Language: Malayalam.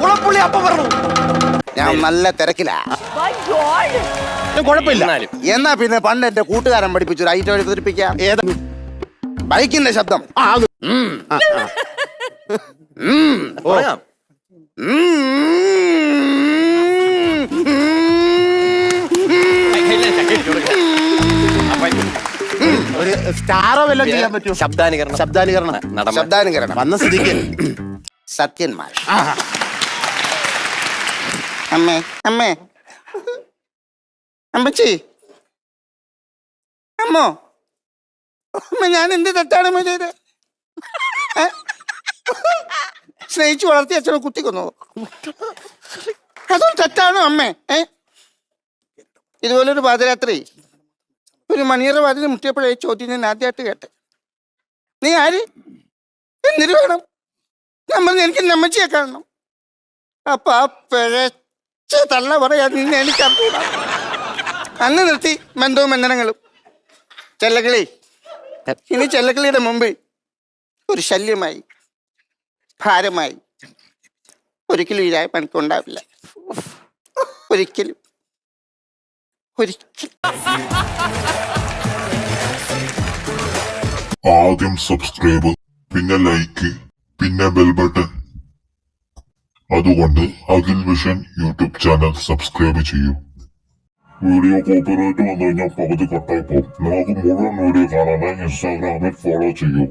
കുളപ്പുള്ളി അപ്പം പറഞ്ഞു. ഞാൻ നല്ല തിരക്കിലാ. കുഴപ്പമില്ല. എന്നാ പിന്നെ പണ്ട് എന്റെ കൂട്ടുകാരൻ പഠിപ്പിച്ചു ഒരു ഐറ്റം അവതരിപ്പിക്കാം ഏത്? ബൈക്കിന്റെ ശബ്ദം. ഒരു സ്റ്റാറോ വല്ലതും ചെയ്യാൻ പറ്റുമോ? ശബ്ദാനുകരണം. ശബ്ദാനുകരണം. ശബ്ദാനുകരണം. വന്ന സ്ഥിതിക്ക്. സത്യന്മാർ അമ്മേ അമ്മേ. അമ്മച്ചി. അമ്മോ. അമ്മ ഞാൻ എന്ത് തെറ്റാണ് അമ്മ ചെയ്ത്? സ്നേഹിച്ചു വളർത്തി അച്ഛനെ കുത്തിക്കൊന്നു അതൊരു തെറ്റാണോ അമ്മേ. ഏ? ഇതുപോലൊരു പാതിരാത്രി ഒരു മണിയറ വാതിൽ മുട്ടിയപ്പോഴേ ചോദ്യം ഞാൻ ആദ്യമായിട്ട് കേട്ടെ. നീ ആര്? എന്തിനു വേണം? പറഞ്ഞു എനിക്ക് നമ്മച്ചിയെ കാണണം. അപ്പൊ ആ പിഴച്ച തള്ള പറയാ എനിക്ക് അറിഞ്ഞൂടാ അന്ന് നിർത്തി ബന്ധവും ബന്ധനങ്ങളും. ചെല്ലക്കിളി ഇനി ചെല്ലക്കിളിയുടെ മുമ്പ് ഒരു ശല്യമായി ഭാരമായി. ഒരിക്കലും ഈ രായ പണിക്കുണ്ടാവില്ല ഒരിക്കലും. ഒരിക്കലും. ആദ്യം സബ്സ്ക്രൈബ് പിന്നെ ലൈക്ക് പിന്നെ ബെൽ ബട്ടൺ അതുകൊണ്ട് Akhil vision YouTube channel subscribe ചെയ്യൂ. വീഡിയോ കോപ്പറേറ്റ് വന്നു കഴിഞ്ഞാൽ പകുതി കട്ടായി പോകും. നമുക്ക് മുഴുവൻ വീഡിയോ കാണാനായി ഇൻസ്റ്റാഗ്രാമിൽ ഫോളോ ചെയ്യൂ.